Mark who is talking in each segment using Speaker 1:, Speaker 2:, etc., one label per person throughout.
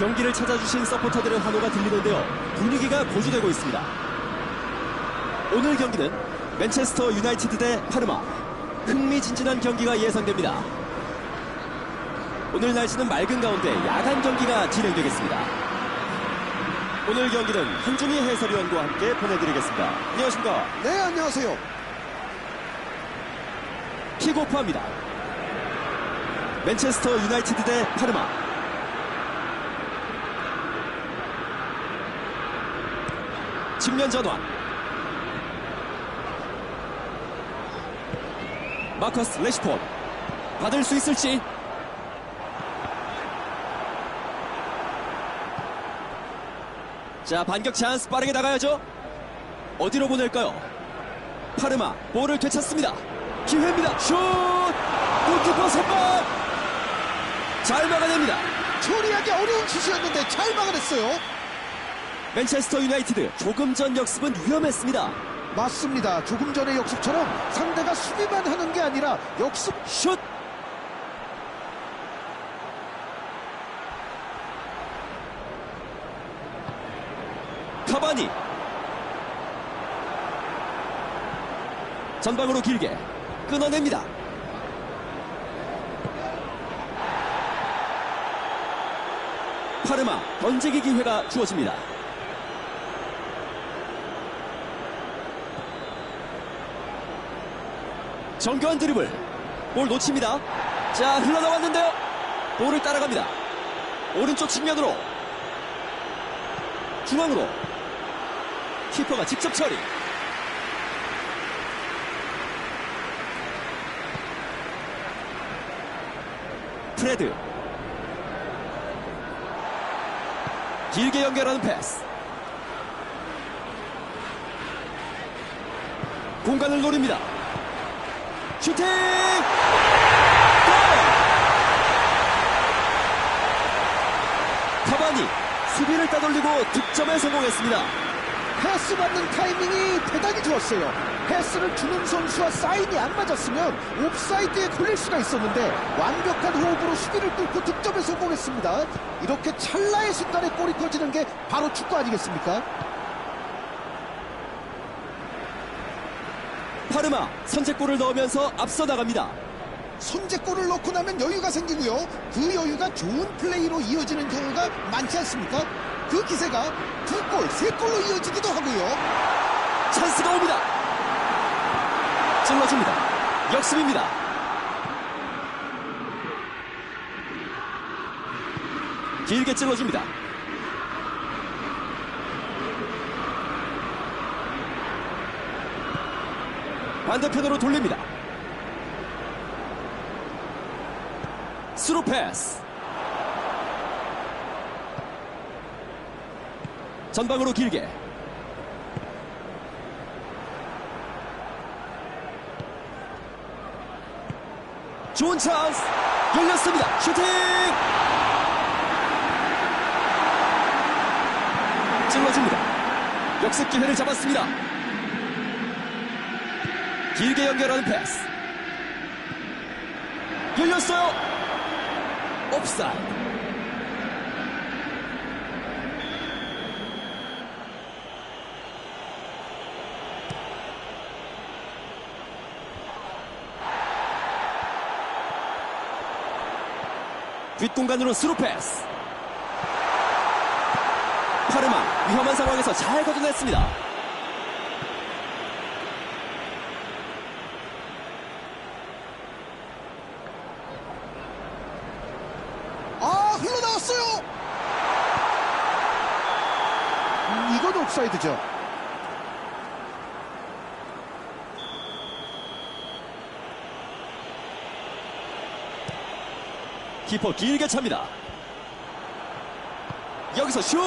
Speaker 1: 경기를 찾아주신 서포터들의 환호가 들리는데요. 분위기가 고조되고 있습니다. 오늘 경기는 맨체스터 유나이티드 대 파르마. 흥미진진한 경기가 예상됩니다. 오늘 날씨는 맑은 가운데 야간 경기가 진행되겠습니다. 오늘 경기는 한준희 해설위원과 함께 보내드리겠습니다. 안녕하십니까.
Speaker 2: 네, 안녕하세요.
Speaker 1: 킥오프합니다. 맨체스터 유나이티드 대 파르마. 측면 전환. 마커스 레시폰. 받을 수 있을지. 자, 반격 찬스 빠르게 나가야죠. 어디로 보낼까요? 파르마 볼을 되찾습니다. 기회입니다. 슛! 골키퍼 선방! 잘 막아냅니다.
Speaker 2: 처리하기 어려운 슛이었는데 잘 막아냈어요.
Speaker 1: 맨체스터 유나이티드 조금 전 역습은 위험했습니다.
Speaker 2: 맞습니다. 조금 전의 역습처럼 상대가 수비만 하는 게 아니라 역습
Speaker 1: 슛! 카바니 전방으로 길게 끊어냅니다. 파르마 던지기 기회가 주어집니다. 정교한 드리블. 볼 놓칩니다. 자 흘러나왔는데요. 볼을 따라갑니다. 오른쪽 측면으로. 중앙으로. 키퍼가 직접 처리. 프레드. 길게 연결하는 패스. 공간을 노립니다 슈팅! 골! 카바니 수비를 따돌리고 득점에 성공했습니다.
Speaker 2: 패스 받는 타이밍이 대단히 좋았어요. 패스를 주는 선수와 사인이 안 맞았으면 옵사이드에 걸릴 수가 있었는데 완벽한 호흡으로 수비를 뚫고 득점에 성공했습니다. 이렇게 찰나의 순간에 골이 터지는 게 바로 축구 아니겠습니까?
Speaker 1: 파르마 선제골을 넣으면서 앞서 나갑니다.
Speaker 2: 선제골을 넣고 나면 여유가 생기고요. 그 여유가 좋은 플레이로 이어지는 경우가 많지 않습니까? 그 기세가 두 골, 세 골로 이어지기도 하고요.
Speaker 1: 찬스가 옵니다. 찔러줍니다. 역습입니다. 길게 찔러줍니다. 반대편으로 돌립니다. 스루 패스. 전방으로 길게. 좋은 찬스 열렸습니다 슈팅 찔러줍니다 역습 기회를 잡았습니다 길게 연결하는 패스 열렸어요 옵사이드 뒷공간으로 스루 패스. 파르마 위험한 상황에서 잘 걷어냈습니다.
Speaker 2: 아, 흘러나왔어요! 음, 이건 옵사이드죠.
Speaker 1: 키퍼 길게 찹니다. 여기서 슛!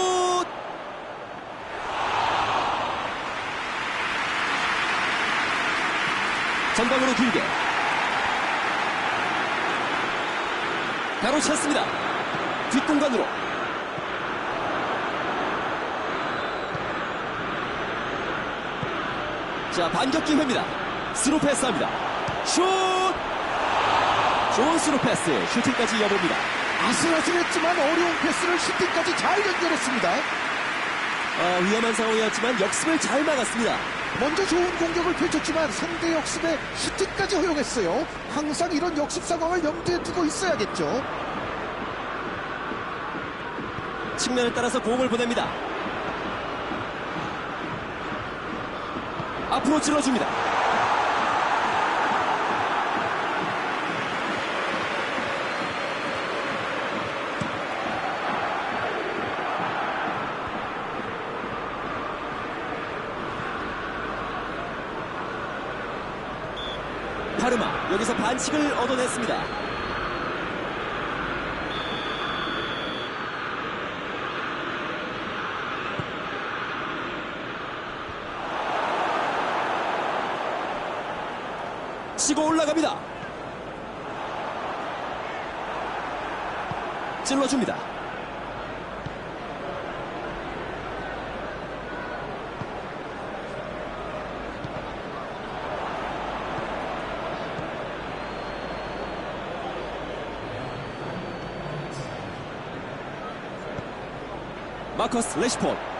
Speaker 1: 전방으로 길게. 가로챘습니다. 뒷공간으로. 자, 반격 기회입니다. 스루 패스합니다. 슛! 좋은 스루 패스, 슈팅까지 이어봅니다.
Speaker 2: 아슬아슬했지만 어려운 패스를 슈팅까지 잘 연결했습니다.
Speaker 1: 아, 위험한 상황이었지만 역습을 잘 막았습니다.
Speaker 2: 먼저 좋은 공격을 펼쳤지만 상대 역습에 슈팅까지 허용했어요. 항상 이런 역습 상황을 염두에 두고 있어야겠죠.
Speaker 1: 측면을 따라서 공을 보냅니다. 앞으로 찔러줍니다. 파르마 여기서 반칙을 얻어냈습니다. 치고 올라갑니다. 찔러줍니다. 마커스 레시포드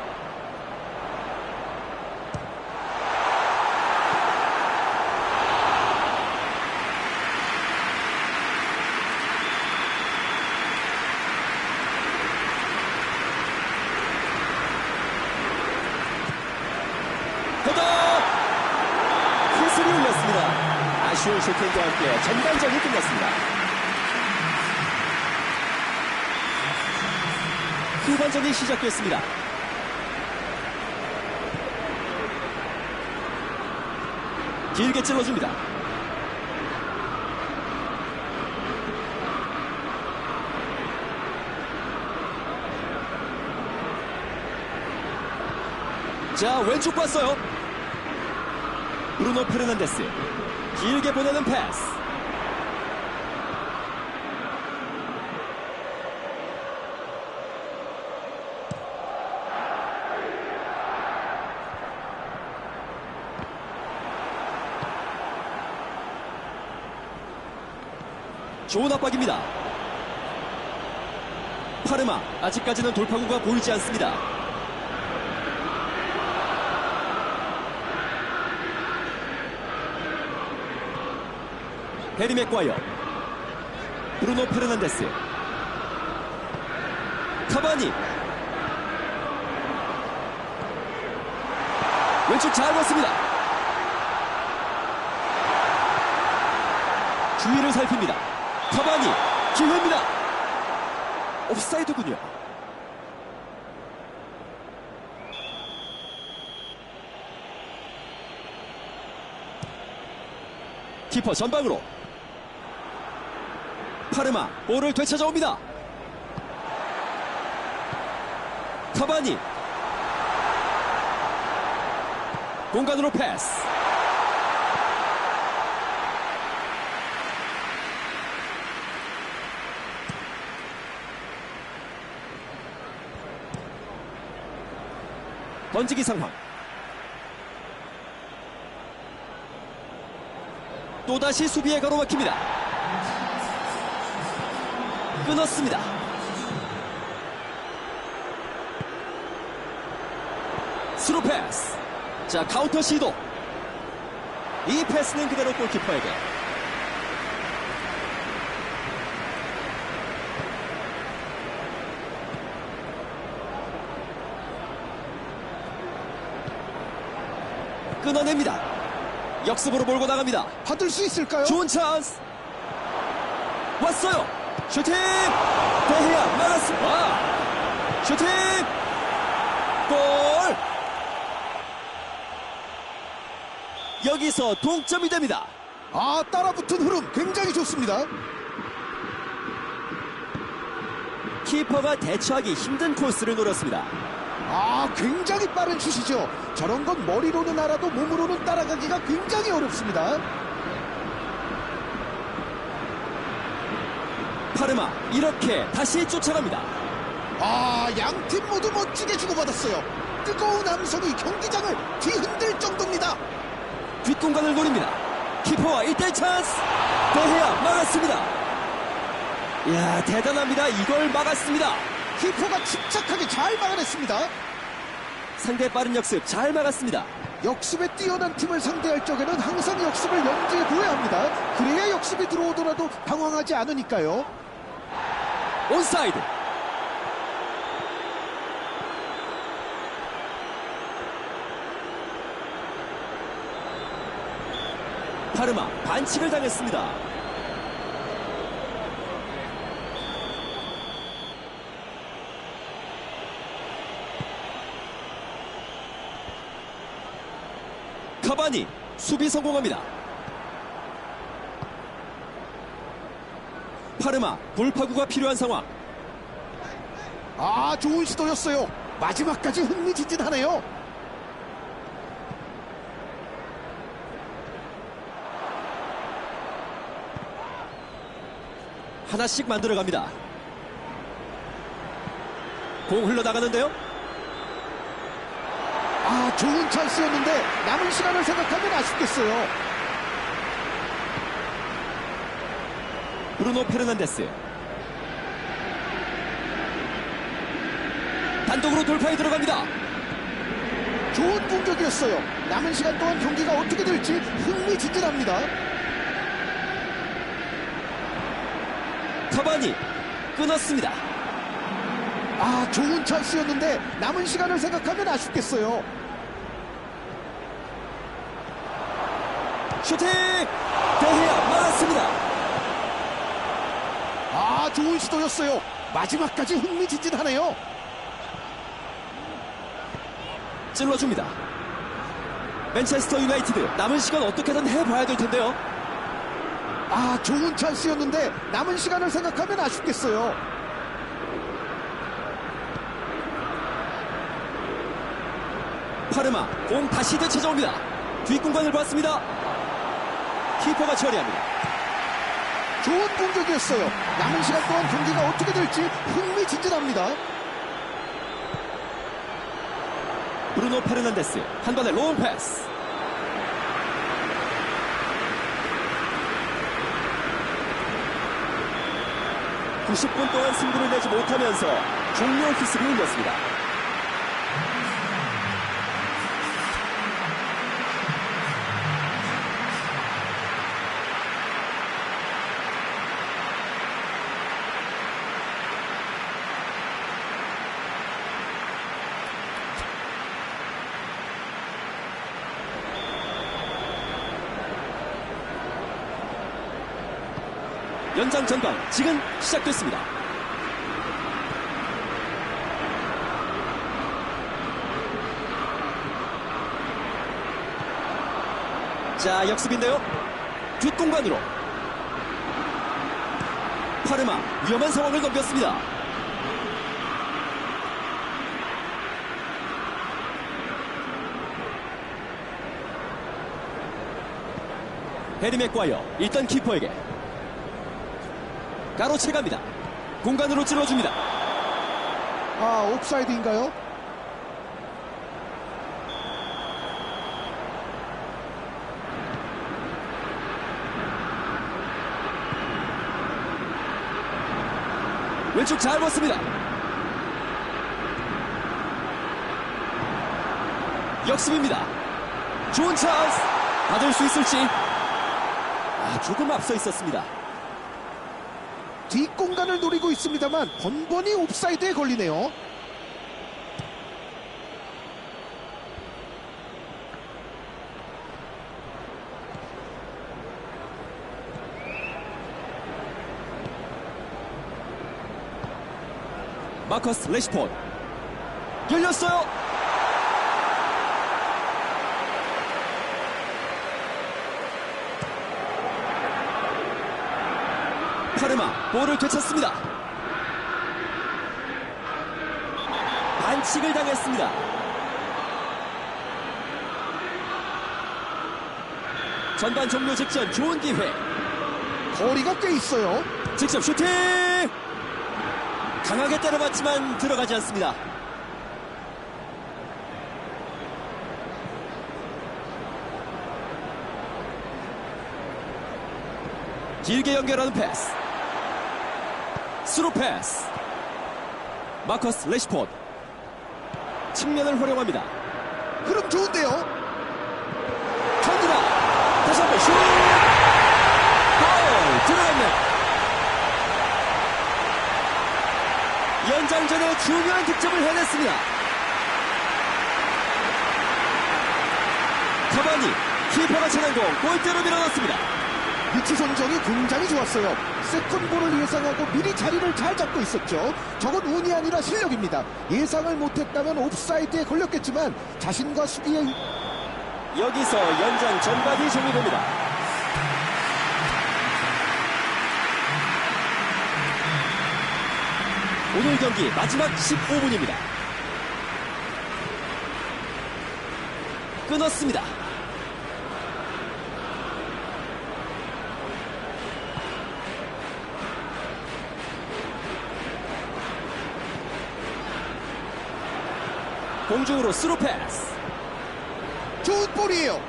Speaker 1: 헤더 휘슬이 울렸습니다. 아쉬운 슈팅과 함께 전반전이 끝났습니다. 후반전이 시작됐습니다. 길게 찔러줍니다. 자, 왼쪽 봤어요. 브루노 페르난데스. 길게 보내는 패스. 좋은 압박입니다. 파르마 아직까지는 돌파구가 보이지 않습니다. 해리 맥과이어 브루노 페르난데스 카바니 왼쪽 잘 봤습니다. 주위를 살핍니다. 카바니 기회입니다. 옵사이드군요. 키퍼 전방으로 파르마 볼을 되찾아옵니다. 카바니 공간으로 패스 던지기 상황. 또다시 수비에 가로막힙니다. 끊었습니다. 스루 패스. 자 카운터 시도. 이 패스는 그대로 골키퍼에게 끊어냅니다. 역습으로 몰고 나갑니다.
Speaker 2: 받을 수 있을까요?
Speaker 1: 좋은 찬스! 왔어요! 슈팅! 대해야 막았습니다. 슈팅! 골! 여기서 동점이 됩니다.
Speaker 2: 아, 따라붙은 흐름 굉장히 좋습니다.
Speaker 1: 키퍼가 대처하기 힘든 코스를 노렸습니다
Speaker 2: 아, 굉장히 빠른 슛이죠. 저런 건 머리로는 알아도 몸으로는 따라가기가 굉장히 어렵습니다.
Speaker 1: 파르마 이렇게 다시 쫓아갑니다
Speaker 2: 아, 양 팀 모두 멋지게 주고받았어요. 뜨거운 함성이 경기장을 뒤흔들 정도입니다.
Speaker 1: 뒷공간을 노립니다 키퍼와 1대1 찬스 대해야 막았습니다 이야, 대단합니다. 이걸 막았습니다.
Speaker 2: 키퍼가 침착하게 잘 막아냈습니다.
Speaker 1: 상대 빠른 역습 잘 막았습니다.
Speaker 2: 역습에 뛰어난 팀을 상대할 적에는 항상 역습을 염두에 둬야 합니다. 그래야 역습이 들어오더라도 당황하지 않으니까요.
Speaker 1: 온사이드. 파르마 반칙을 당했습니다. 카바니 수비 성공합니다. 파르마 돌파구가 필요한 상황.
Speaker 2: 아, 좋은 시도였어요. 마지막까지 흥미진진하네요.
Speaker 1: 하나씩 만들어갑니다. 공 흘러나가는데요.
Speaker 2: 아, 좋은 찬스였는데 남은 시간을 생각하면 아쉽겠어요.
Speaker 1: 브루노 페르난데스. 단독으로 돌파에 들어갑니다.
Speaker 2: 좋은 공격이었어요. 남은 시간 동안 경기가 어떻게 될지 흥미진진합니다.
Speaker 1: 카바니 끊었습니다.
Speaker 2: 아, 좋은 찬스였는데 남은 시간을 생각하면 아쉽겠어요.
Speaker 1: 슈팅! 데헤야 막았습니다.
Speaker 2: 아, 좋은 시도였어요. 마지막까지 흥미진진하네요.
Speaker 1: 찔러줍니다. 맨체스터 유나이티드 남은 시간 어떻게든 해봐야 될 텐데요.
Speaker 2: 아, 좋은 찬스였는데 남은 시간을 생각하면 아쉽겠어요.
Speaker 1: 파르마 공 다시 되찾아옵니다. 뒷공간을 봤습니다. 키퍼가 처리합니다.
Speaker 2: 좋은 공격이었어요. 남은 시간 동안 경기가 어떻게 될지 흥미진진합니다.
Speaker 1: 브루노 페르난데스 한 번의 롱 패스. (90분) 동안 승부를 내지 못하면서 종료 휘슬이 울렸습니다. 연장 전방 지금 시작됐습니다. 자 역습인데요. 뒷공간으로 파르마 위험한 상황을 넘겼습니다. 해리 맥과이어 일단 키퍼에게 가로채갑니다. 공간으로 찔러줍니다.
Speaker 2: 아, 옵사이드인가요?
Speaker 1: 왼쪽 잘 봤습니다. 역습입니다. 좋은 찬스 받을 수 있을지 아, 조금 앞서 있었습니다.
Speaker 2: 뒷공간을 노리고 있습니다만 번번이 옵사이드에 걸리네요.
Speaker 1: 마커스 레시포드 열렸어요. 파르마 볼을 되찾습니다. 반칙을 당했습니다. 전반 종료 직전 좋은 기회.
Speaker 2: 거리가 꽤 있어요.
Speaker 1: 직접 슈팅! 강하게 때려봤지만 들어가지 않습니다. 길게 연결하는 패스. 스루 패스. 마커스 레시포드. 측면을 활용합니다.
Speaker 2: 흐름 좋은데요.
Speaker 1: 전두라 다시 한번 슛! 골! 들어갔네. 연장전에 중요한 득점을 해냈습니다. 카바니 키퍼가 차는 공 골대로 밀어넣습니다.
Speaker 2: 위치 선정이 굉장히 좋았어요. 세컨볼을 예상하고 미리 자리를 잘 잡고 있었죠. 저건 운이 아니라 실력입니다. 예상을 못했다면 옵사이드에 걸렸겠지만 자신과 수비의
Speaker 1: 여기서 연장 전반이 종료됩니다. 오늘 경기 마지막 15분입니다. 끊었습니다. 공중으로 스루 패스.
Speaker 2: 좋은 볼이에요.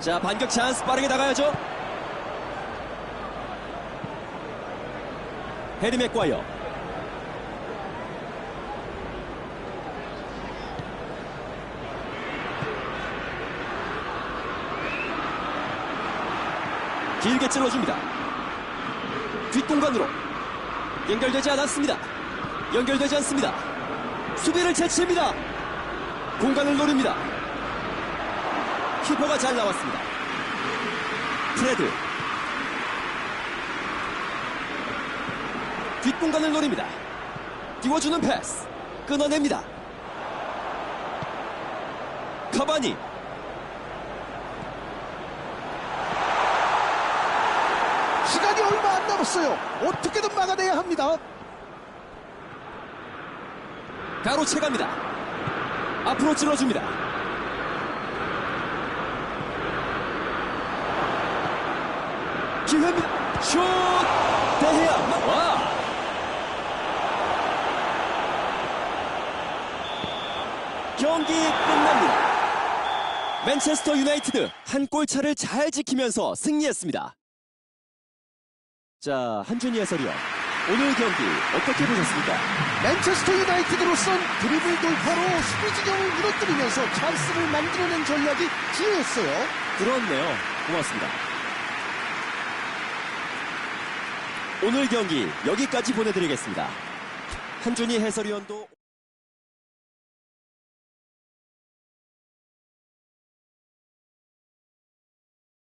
Speaker 1: 자, 반격 찬스 빠르게 나가야죠. 해리 맥과이어. 길게 찔러줍니다. 뒷공간으로 연결되지 않았습니다. 연결되지 않습니다. 수비를 채칩니다. 공간을 노립니다. 키퍼가 잘 나왔습니다. 프레드. 뒷공간을 노립니다. 띄워주는 패스. 끊어냅니다. 카바니.
Speaker 2: 시간이 얼마 안 남았어요. 어떻게든 막아내야 합니다.
Speaker 1: 가로채 갑니다. 앞으로 찔러줍니다. 기회입니다. 슛! 대해야 와! 경기 끝납니다. 맨체스터 유나이티드 한 골 차를 잘 지키면서 승리했습니다. 자, 한준희 해설위원. 오늘 경기 어떻게 보셨습니까?
Speaker 2: 맨체스터 유나이티드로선 드리블 돌파로 수비 진영을 무너뜨리면서 찬스를 만들어낸 전략이 주요했어요.
Speaker 1: 그렇네요. 고맙습니다. 오늘 경기 여기까지 보내드리겠습니다. 한준희 해설위원도